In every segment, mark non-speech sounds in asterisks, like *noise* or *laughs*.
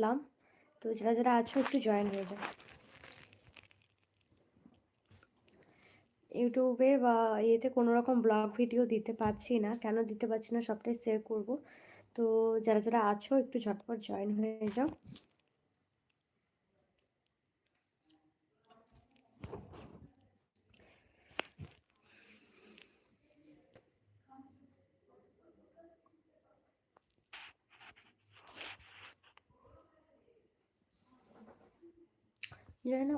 আসলাম। তো যারা যারা আছো, একটু জয়েন হয়ে যাও। ইউটিউবে বা ইয়েতে কোনো রকম ব্লগ ভিডিও দিতে পারছি না। কেন দিতে পারছি না, সবটাই শেয়ার করব। তো যারা যারা আছো, একটু ঝটপট জয়েন হয়ে যাও। যেন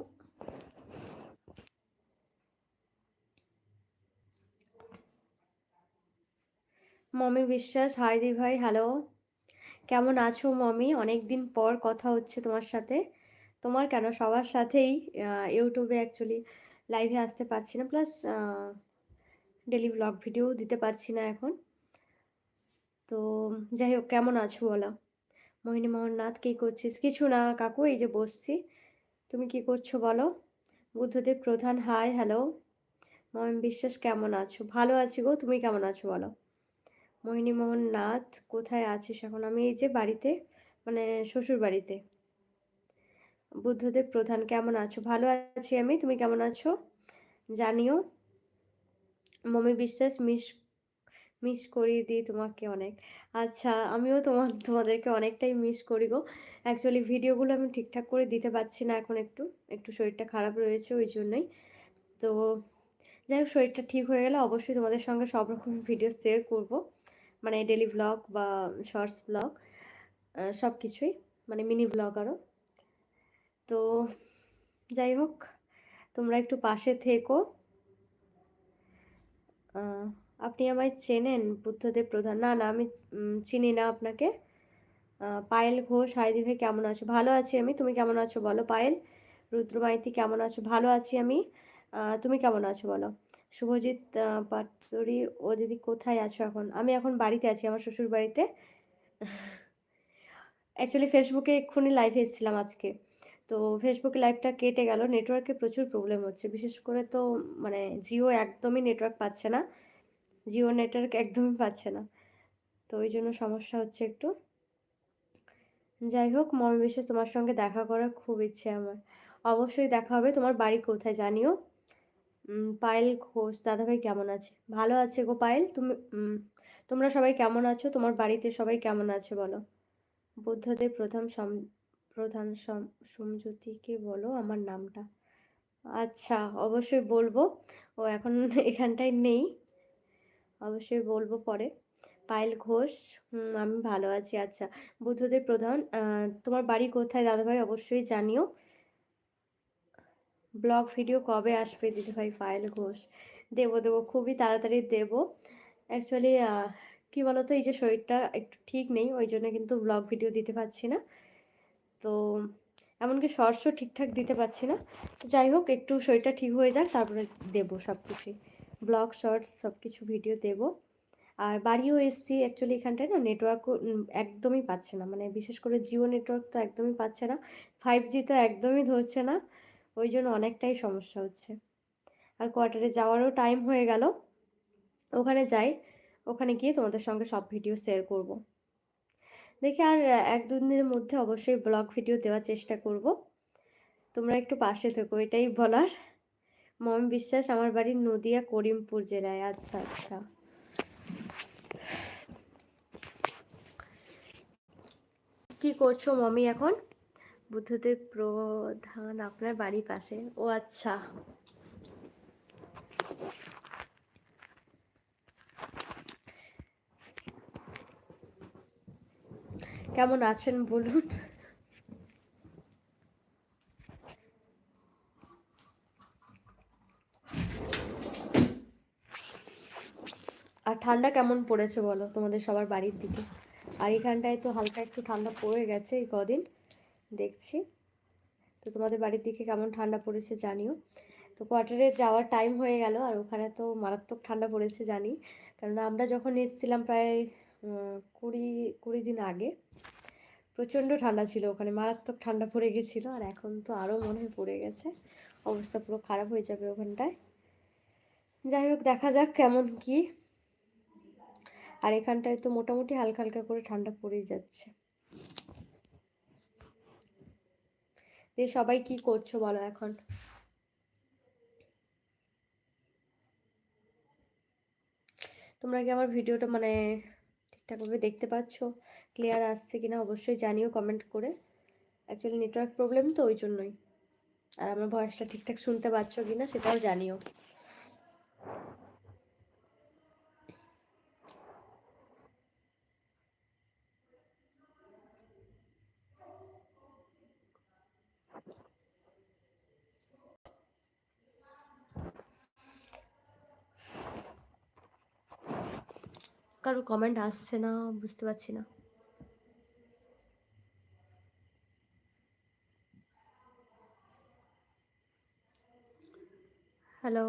মমি বিশ্বাস হাই দি ভাই হ্যালো কেমন আছো মমি? অনেক দিন পর কথা হচ্ছে তোমার সাথে। তোমার কেন? সবার সাথেই ইউটিউবে অ্যাকচুয়ালি লাইভে আসতে পারছি না। প্লাস ডেলি ব্লগ ভিডিও দিতে পারছি না এখন। তো, যাই হোক, কেমন আছো বলো? মোহিনী মোহননাথ কী করছিস? কিছু না, কাকু, এই যে বসছি। তুমি কি করছ বলো? বুদ্ধদেব প্রধান হাই হ্যালো মহিম বিশ্বাস, কেমন আছো? ভালো আছি গো, তুমি কেমন আছো বলো? মোহিনী মোহন নাথ কোথায় আছিস এখন? আমি এই যে বাড়িতে মানে শ্বশুর বাড়িতে। বুদ্ধদেব প্রধান, কেমন আছো? ভালো আছি আমি, তুমি কেমন আছো? জানিও। মমি বিশ্বাস, মিস মিস করিয়ে দিই তোমাকে অনেক। আচ্ছা আমিও তোমার, তোমাদেরকে অনেকটাই মিস করি গো। অ্যাকচুয়ালি ভিডিওগুলো আমি ঠিকঠাক করে দিতে পারছি না এখন একটু। একটু শরীরটা খারাপ রয়েছে ওই জন্যই। তো যাই হোক, শরীরটা ঠিক হয়ে গেলে অবশ্যই তোমাদের সঙ্গে সব রকম ভিডিও শেয়ার করব। মানে ডেলি ব্লগ বা শর্টস ব্লগ সব কিছুই মানে মিনি ব্লগ আরও তো যাই হোক, তোমরা একটু পাশে থেকো। আপনি আমায় চেনেন বুদ্ধদেব প্রধান। না না, আমি চিনি না আপনাকে। পায়েল ঘোষ, হাইদি ভাই কেমন আছো? ভালো আছি আমি। তুমি কেমন আছো বলো পায়েল? রুদ্র মাইতি কেমন আছো? ভালো আছি আমি। তুমি কেমন আছো বলো? শুভজিৎ পাটরি ও দিদি কোথায় আছো এখন? আমি এখন বাড়িতে আছি, আমার শ্বশুর বাড়িতে। অ্যাকচুয়ালি ফেসবুকে এক্ষুনি লাইভে এসেছিলাম আজকে। তো ফেসবুকে লাইভটা কেটে গেল। নেটওয়ার্কে প্রচুর প্রবলেম হচ্ছে। বিশেষ করে তো মানে জিও একদমই নেটওয়ার্ক পাচ্ছে না। জিও নেটওয়ার্ক একদমই পাচ্ছে না। তো ওই জন্য সমস্যা হচ্ছে একটু। যাই হোক মম বিশেষ তোমার সঙ্গে দেখা করার খুব ইচ্ছে আমার। অবশ্যই দেখা হবে। তোমার বাড়ি কোথায় জানিও। পায়েল ঘোষ, দাদাভাই কেমন আছে? ভালো আছে গো পায়েল? তুমি তোমরা সবাই কেমন আছো? তোমার বাড়িতে সবাই কেমন আছে বলো? বুদ্ধদেব প্রথম সম, প্রধান সমজ্যোতিকে বলো আমার নামটা। আচ্ছা অবশ্যই বলব। ও এখন এখানটায় নেই। অবশ্যই বলব পরে। পায়েল ঘোষ আমি ভালো আছি। আচ্ছা বুদ্ধদেব প্রধান তোমার বাড়ি কোথায়? দাদাভাই অবশ্যই জানিও। ব্লগ ভিডিও কবে আসবে দিদিভাই? পায়েল ঘোষ। দেবো দেবো, খুবই তাড়াতাড়ি দেবো। অ্যাকচুয়ালি কি বলতো, এই যে শরীরটা একটু ঠিক নেই, ওই জন্য কিন্তু ব্লগ ভিডিও দিতে পারছি না। তো, এমনকি শর্টসও ঠিকঠাক দিতে পারছি না। যাই হোক, একটু শরীরটা ঠিক হয়ে যাক, তারপরে দেবো সব কিছুই ব্লগ শর্টস সব কিছু ভিডিও দেবো। আর বাড়িও এসছি অ্যাকচুয়ালি এখানটায় না নেটওয়ার্কও একদমই পাচ্ছে না। মানে বিশেষ করে জিও নেটওয়ার্ক তো একদমই পাচ্ছে না। ফাইভ জি তো একদমই ধরছে না। ওই জন্য অনেকটাই সমস্যা হচ্ছে। আর কোয়ার্টারে যাওয়ারও টাইম হয়ে গেল। ওখানে যাই, ওখানে গিয়ে তোমাদের সঙ্গে সব ভিডিও শেয়ার করব। দেখি আর এক দুদিনের মধ্যে অবশ্যই ব্লগ ভিডিও দেওয়ার চেষ্টা করব। তোমরা একটু পাশে থেকো, এটাই বলার। মম বিশ্বাস, আমার বাড়ি নদিয়া, করিমপুর জেলায়। আচ্ছা আচ্ছা। কি করছ মমি এখন? বুদ্ধদেব প্রধান আপনার বাড়ির পাশে। ও আচ্ছা। কেমন আছেন বলুন আর ঠান্ডা কেমন পড়েছে বলো তোমাদের সবার বাড়ির দিকে? আর এখানটায় তো হালকা একটু ঠান্ডা পড়ে গেছে এই কদিন, দেখছি। তো তোমাদের বাড়ির দিকে কেমন ঠান্ডা পড়েছে জানিও। তো কোয়ার্টারে যাওয়ার টাইম হয়ে গেল আর ওখানে তো মারাত্মক ঠান্ডা পড়েছে জানি। কারণ আমরা যখন এসেছিলাম প্রায় কুড়ি কুড়ি দিন আগে, প্রচণ্ড ঠান্ডা ছিল ওখানে, মারাত্মক ঠান্ডা পড়ে গেছিল আর এখন তো আরও মনে হয় পড়ে গেছে। অবস্থা পুরো খারাপ হয়ে যাবে ওখানটায়। যাই হোক, দেখা যাক কেমন কি আর এখানটায় তো মোটামুটি হালকা হালকা করে ঠান্ডা পড়েই যাচ্ছে। দিয়ে সবাই কি করছ বলো এখন? তোমরা কি আমার ভিডিওটা মানে ঠিকঠাকভাবে দেখতে পাচ্ছ? ক্লিয়ার আসছে কিনা অবশ্যই জানিও কমেন্ট করে। অ্যাকচুয়ালি নেটওয়ার্ক প্রবলেম তো ওই জন্যই। আর আমার ভয়েসটা ঠিকঠাক শুনতে পাচ্ছ কিনা সেটাও জানিও। কারোর কমেন্ট আসছে না, বুঝতে পারছি না। হ্যালো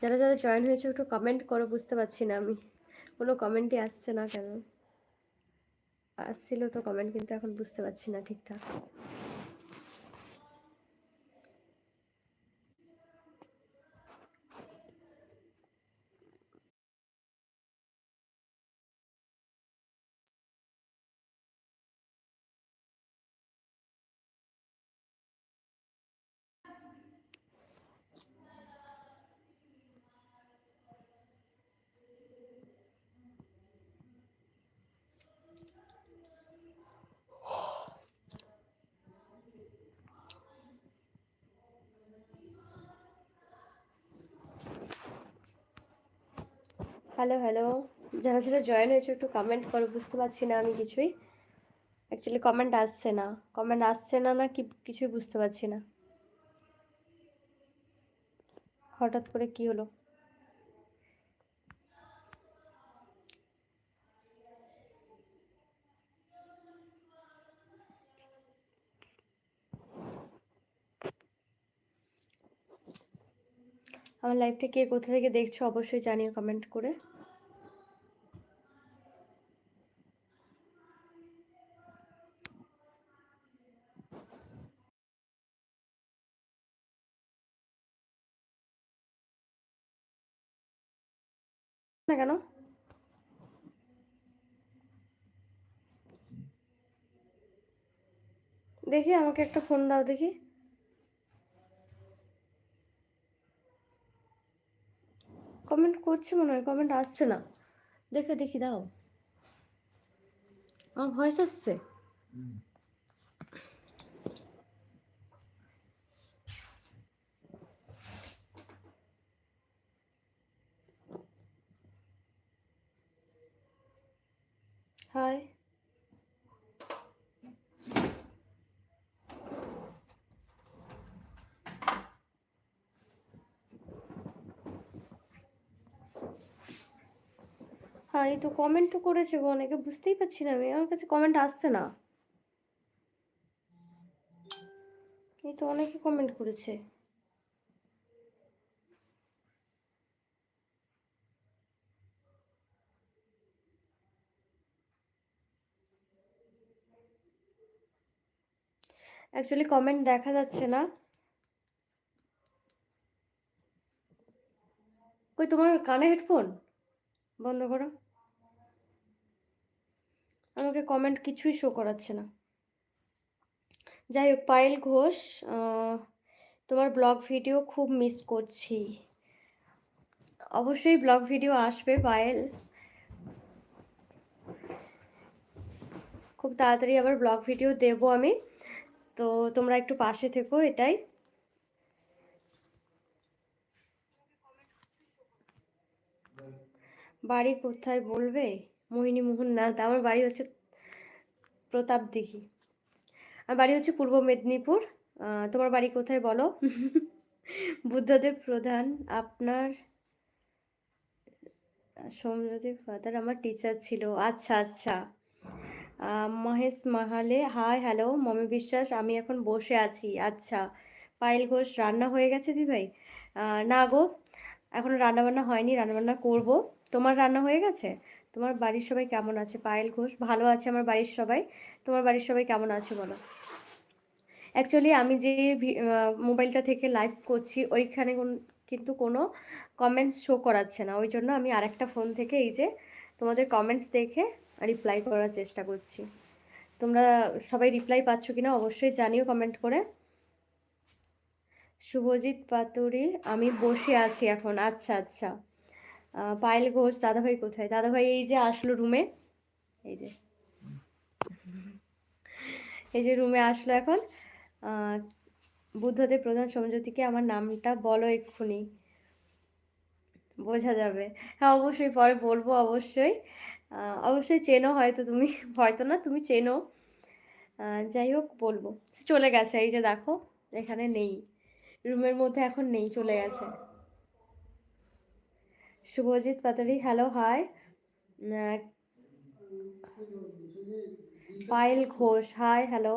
যারা যারা জয়েন হয়েছে, একটু কমেন্ট করো, বুঝতে পারছি না আমি। কোনো কমেন্টই আসছে না কেন? আসছিল তো কমেন্ট কিন্তু এখন বুঝতে পারছি না ঠিকঠাক। হ্যালো হ্যালো যারা যারা জয়েন হয়েছে, একটু কমেন্ট করো, বুঝতে পারছি না আমি কিছুই। অ্যাকচুয়ালি কমেন্ট আসছে না। কমেন্ট আসছে না না কি কিছুই বুঝতে পারছি না। হঠাৎ করে কি হলো? আমার লাইভটা কে কোথা থেকে দেখছ অবশ্যই জানিও কমেন্ট করে। কেন? দেখি আমাকে একটা ফোন দাও দেখি। কমেন্ট করছে মনে হয় কমেন্ট আসছে না। দেখে দেখি দাও। আমার ভয়েস আসছে হাই এই তো কমেন্ট তো করেছে গো অনেকে, বুঝতেই পারছি না আমি। আমার কাছে কমেন্ট আসছে না। এই তো অনেকে কমেন্ট করেছে। অ্যাকচুয়ালি কমেন্ট দেখা যাচ্ছে না। কই তোমার কানে হেডফোন বন্ধ করো। আমাকে কমেন্ট কিছুই শো করাচ্ছে না। যাই হোক পায়েল ঘোষ তোমার ব্লগ ভিডিও খুব মিস করছি। অবশ্যই ব্লগ ভিডিও আসবে পায়েল। খুব তাড়াতাড়ি আবার ব্লগ ভিডিও দেব আমি। তো তোমরা একটু পাশে থেকো এটাই। বাড়ি কোথায় বলবে? মোহিনী মোহন না আমার বাড়ি হচ্ছে প্রতাপ দিঘি। আমার বাড়ি হচ্ছে পূর্ব মেদিনীপুর। তোমার বাড়ি কোথায় বলো? *laughs* বুদ্ধদেব প্রধান আপনার সৌম্যদেব ফাদার আমার টিচার ছিল। আচ্ছা আচ্ছা। মহেশ মাহালে হাই হ্যালো মমি বিশ্বাস আমি এখন বসে আছি। আচ্ছা পায়েল ঘোষ রান্না হয়ে গেছে দি ভাই না গো এখনও রান্নাবান্না হয়নি রান্নাবান্না করব। তোমার রান্না হয়ে গেছে? তোমার বাড়ির সবাই কেমন আছে? পায়েল ঘোষ, ভালো আছে আমার বাড়ির সবাই? তোমার বাড়ির সবাই কেমন আছে বলো? অ্যাকচুয়ালি আমি যে মোবাইলটা থেকে লাইভ করছি, ওইখানে কিন্তু কোনো কমেন্টস শো করাচ্ছে না। ওই জন্য আমি আরেকটা ফোন থেকে এই যে তোমাদের কমেন্টস দেখে রিপ্লাই করার চেষ্টা করছি। তোমরা সবাই রিপ্লাই পাচ্ছ কিনা অবশ্যই জানিও কমেন্ট করে। শুভজিৎ পাতুরি, আমি বসে আছি এখন। আচ্ছা আচ্ছা। পায়েল ঘোষ, দাদাভাই কোথায়? দাদাভাই এই যে আসলো রুমে। এই যে। এই যে রুমে আসলো এখন। বুদ্ধদেব প্রধান সমজ্যোতিকে আমার নামটা বলো এক্ষুনি। বোঝা যাবে। হ্যাঁ অবশ্যই পরে বলব, অবশ্যই। অবশ্যই চেনো হয়তো তুমি, হয়তো না, তুমি চেনো। যাই হোক, বলব। চলে গেছে, এই যে দেখো, এখানে নেই। রুমের মধ্যে এখন নেই, চলে গেছে। Subhajit Patari hello hi Payel Ghosh hi hello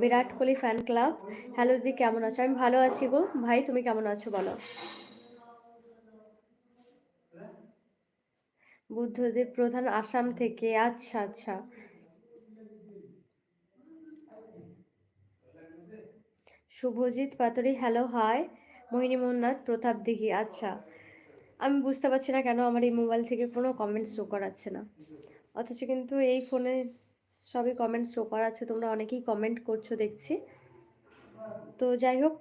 Virat Kohli fan club hello দিদি, কেমন আছো? আমি ভালো আছি গো। ভাই, তুমি কেমন আছো, বলো? বুদ্ধদেব প্রধান আসাম থেকে। আচ্ছা আচ্ছা। শুভজিৎ পাতরি হ্যালো হাই মোহিনী মোহননাথ, প্রতাপ দিঘি আচ্ছা। আমি বুঝতে পারছি না কেন আমার এই মোবাইল থেকে কোনো কমেন্ট শো করাচ্ছে না। অথচ কিন্তু এই ফোনে সবই কমেন্ট শো করাচ্ছে তোমরা অনেকেই কমেন্ট করছ, দেখছি। তো যাই হোক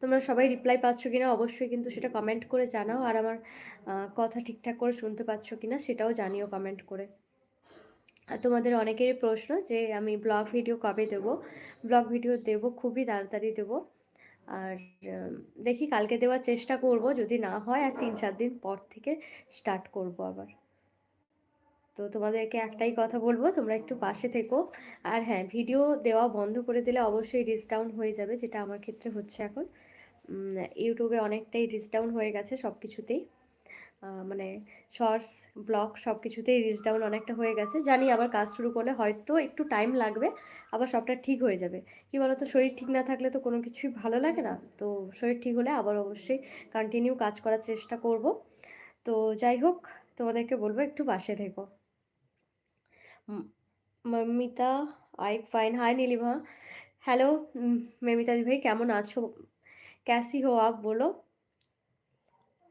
তোমরা সবাই রিপ্লাই পাচ্ছ কি না অবশ্যই কিন্তু সেটা কমেন্ট করে জানাও। আর আমার কথা ঠিকঠাক করে শুনতে পাচ্ছ কি না সেটাও জানিও কমেন্ট করে। আর তোমাদের অনেকেরই প্রশ্ন যে আমি ব্লগ ভিডিও কবে দেব? ব্লগ ভিডিও দেব, খুবই তাড়াতাড়ি দেবো। আর দেখি কালকে দেওয়ার চেষ্টা করব, যদি না হয় আর তিন চার দিন পর থেকে স্টার্ট করব আবার। তো তোমাদেরকে একটাই কথা বলব, তোমরা একটু পাশে থেকো। আর হ্যাঁ ভিডিও দেওয়া বন্ধ করে দিলে অবশ্যই ডিসডাউন হয়ে যাবে, যেটা আমার ক্ষেত্রে হচ্ছে এখন। ইউটিউবে অনেকটাই ডিসডাউন হয়ে গেছে সব কিছুতেই মানে শর্টস, ব্লগ সব কিছুতেই রিচ ডাউন অনেকটা হয়ে গেছে। জানি আবার কাজ শুরু করলে হয়তো একটু টাইম লাগবে, আবার সবটা ঠিক হয়ে যাবে। কি বলতো, শরীর ঠিক না থাকলে তো কোনো কিছুই ভালো লাগে না। তো শরীর ঠিক হলে আবার অবশ্যই কন্টিনিউ কাজ করার চেষ্টা করব। তো যাই হোক, তোমাদেরকে বলব একটু পাশে থেকো। Mamita, I'm fine, hi Nilima. Hello Memita ভাই, কেমন আছো? ক্যাসি হো, আপ বলো।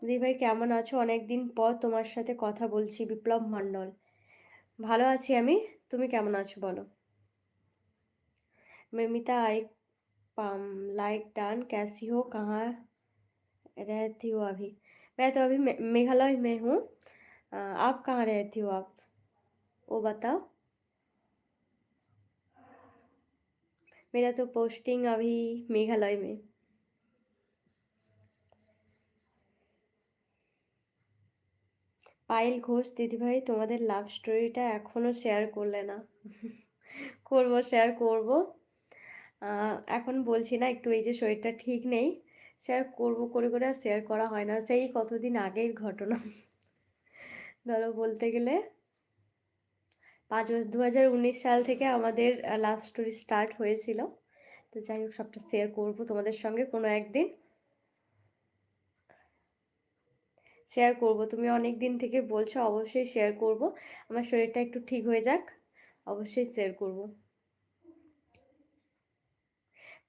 দি ভাই কেমন আছো অনেক দিন পর তোমার সাথে কথা বলছি বিপ্লব মণ্ডল ভালো আছি আমি তুমি কেমন আছো বলো मिमिता आई लाइक डन कैसी हो कहाँ रहती हो अभी मैं तो अभी मेघालय में हूँ आप कहाँ रहती हो आप वो बताओ मेरा तो पोस्टिंग अभी मेघालय में পায়েল ঘোষ, দিদিভাই, তোমাদের লাভ স্টোরিটা এখনও শেয়ার করলে না। করব শেয়ার করব। এখন বলছি না, একটু এই যে শরীরটা ঠিক নেই শেয়ার করব, করে করে আর শেয়ার করা হয় না। সেই কতদিন আগের ঘটনা। ধরো বলতে গেলে, পাঁচ দু হাজার উনিশ সাল থেকে আমাদের লাভ স্টোরি স্টার্ট হয়েছিল। তো যাই হোক, সবটা শেয়ার করব তোমাদের সঙ্গে কোনো একদিন। শেয়ার করব। তুমি অনেক দিন থেকে বলছো, অবশ্যই শেয়ার করব। আমার শরীরটা একটু ঠিক হয়ে যাক, অবশ্যই শেয়ার করব।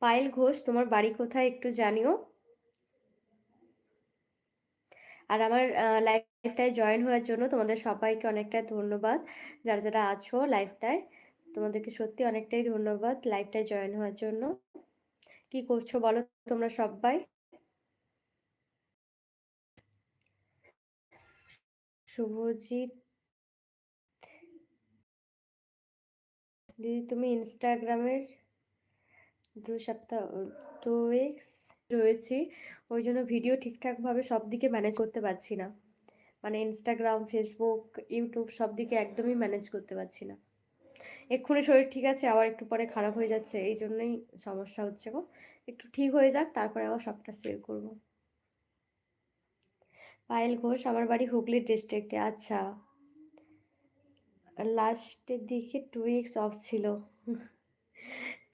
পায়েল ঘোষ, তোমার বাড়ি কোথায় একটু জানিও। আর আমার লাইফটায় জয়েন হওয়ার জন্য তোমাদের সবাইকে অনেকটা ধন্যবাদ। যারা যারা আছো লাইফটায় তোমাদেরকে সত্যি অনেকটাই ধন্যবাদ লাইফটায় জয়েন হওয়ার জন্য। কি করছ বলো তোমরা সবাই? শুভজিৎ? দিদি, তুমি ইনস্টাগ্রামের দু সপ্তাহ টু উইকস রয়েছি। ওই জন্য ভিডিও ঠিকঠাকভাবে সব দিকে ম্যানেজ করতে পারছি না। মানে ইনস্টাগ্রাম ফেসবুক ইউটিউব সব দিকে একদমই ম্যানেজ করতে পারছি না। এক্ষুনি শরীর ঠিক আছে, আবার একটু পরে খারাপ হয়ে যাচ্ছে, এই জন্যই সমস্যা হচ্ছে গো। একটু ঠিক হয়ে যাক, তারপরে আবার সবটা সেল করব। পায়েল ঘোষ আমার বাড়ি হুগলি ডিস্ট্রিক্টে আচ্ছা। লাস্টের দিকে টু উইকস অফ ছিল।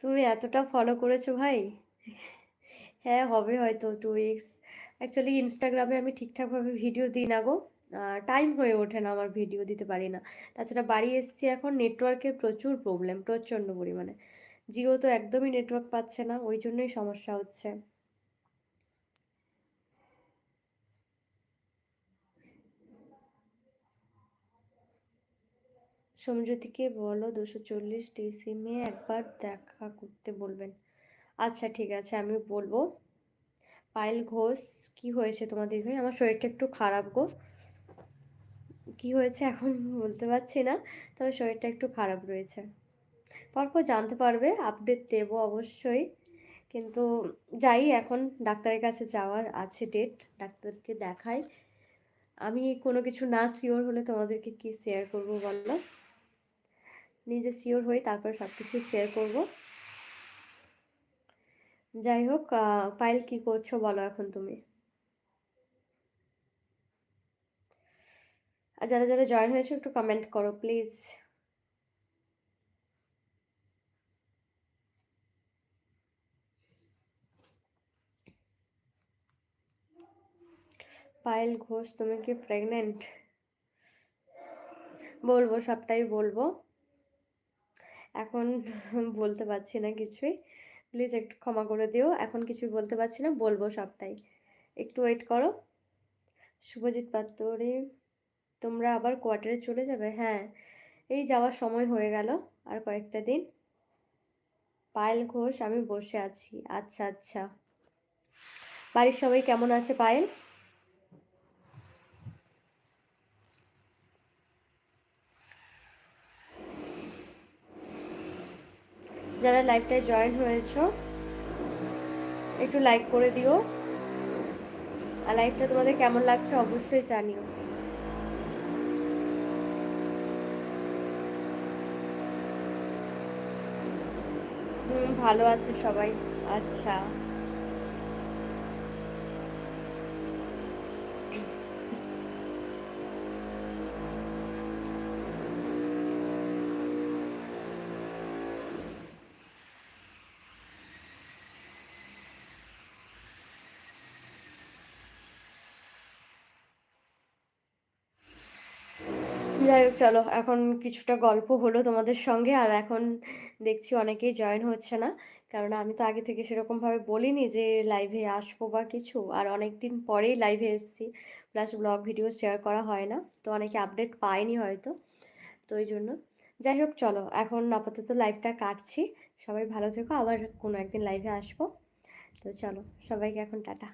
তুমি এতটা ফলো করেছ ভাই? হ্যাঁ হবে হয়তো টু উইকস অ্যাকচুয়ালি ইনস্টাগ্রামে আমি ঠিকঠাকভাবে ভিডিও দিই না গো। টাইম হয়ে ওঠে না আমার ভিডিও দিতে পারি না। তাছাড়া বাড়ি এসছি এখন নেটওয়ার্কের প্রচুর প্রবলেম প্রচণ্ড পরিমাণে। জিও তো একদমই নেটওয়ার্ক পাচ্ছে না, ওই জন্যই সমস্যা হচ্ছে। সমজ্যোতিকে বলো দুশো চল্লিশ ডিসিমে একবার দেখা করতে বলবেন। আচ্ছা ঠিক আছে, আমি বলব। পায়েল ঘোষ, কি হয়েছে তোমাদের ভাই? আমার শরীরটা একটু খারাপ গো। কি হয়েছে এখন বলতে পারছি না, তবে শরীরটা একটু খারাপ রয়েছে। পরপর জানতে পারবে আপডেট দেবো অবশ্যই। কিন্তু যাই, এখন ডাক্তারের কাছে যাওয়ার আছে ডেট ডাক্তারকে দেখাই। আমি কোনো কিছু না শিওর হলে তোমাদেরকে কি শেয়ার করব বলো? নিজে শিওর হই তারপর সব কিছুই শেয়ার করব। যাই হোক পাইল কি করছ বলো এখন তুমি? আর যারা যারা জয়েন হয়েছে একটু কমেন্ট করো প্লিজ পায়েল ঘোষ, তুমি কি প্রেগনেন্ট বলব, সবটাই বলব। এখন *laughs* বলতে পারছি না কিছুই। প্লিজ একটু ক্ষমা করে দিও, এখন কিছুই বলতে পারছি না, বলব সবটাই। একটু ওয়েট করো। শুভজিৎ পাত্তরে, তোমরা আবার কোয়ার্টারে চলে যাবে? হ্যাঁ এই যাওয়ার সময় হয়ে গেল আর কয়েকটা দিন। পায়েল ঘোষ, আমি বসে আছি। আচ্ছা আচ্ছা। বাড়ির সবাই কেমন আছে পায়েল? যারা লাইভটায় জয়েন হয়েছো, একটু লাইক করে দিও। আর লাইভটা তোমাদের কেমন লাগছে অবশ্যই জানিও। ভালো আছে সবাই। আচ্ছা। যাই হোক, চলো, এখন কিছুটা গল্প হলো তোমাদের সঙ্গে, আর এখন দেখছি অনেকেই জয়েন হচ্ছে না, কারণ আমি তো আগে থেকে সেরকমভাবে বলিনি যে লাইভে আসব বা কিছু, আর অনেক দিন পরেই লাইভে এসেছি প্লাস ব্লগ ভিডিও শেয়ার করা হয় না, তো অনেকে আপডেট পায়নি হয়তো, তো ওই জন্য। যাই হোক, চলো, এখন আপাতত লাইভটা কাটছি, সবাই ভালো থেকো, আবার কোনো একদিন লাইভে আসব, তো চলো, সবাইকে এখন টাটা।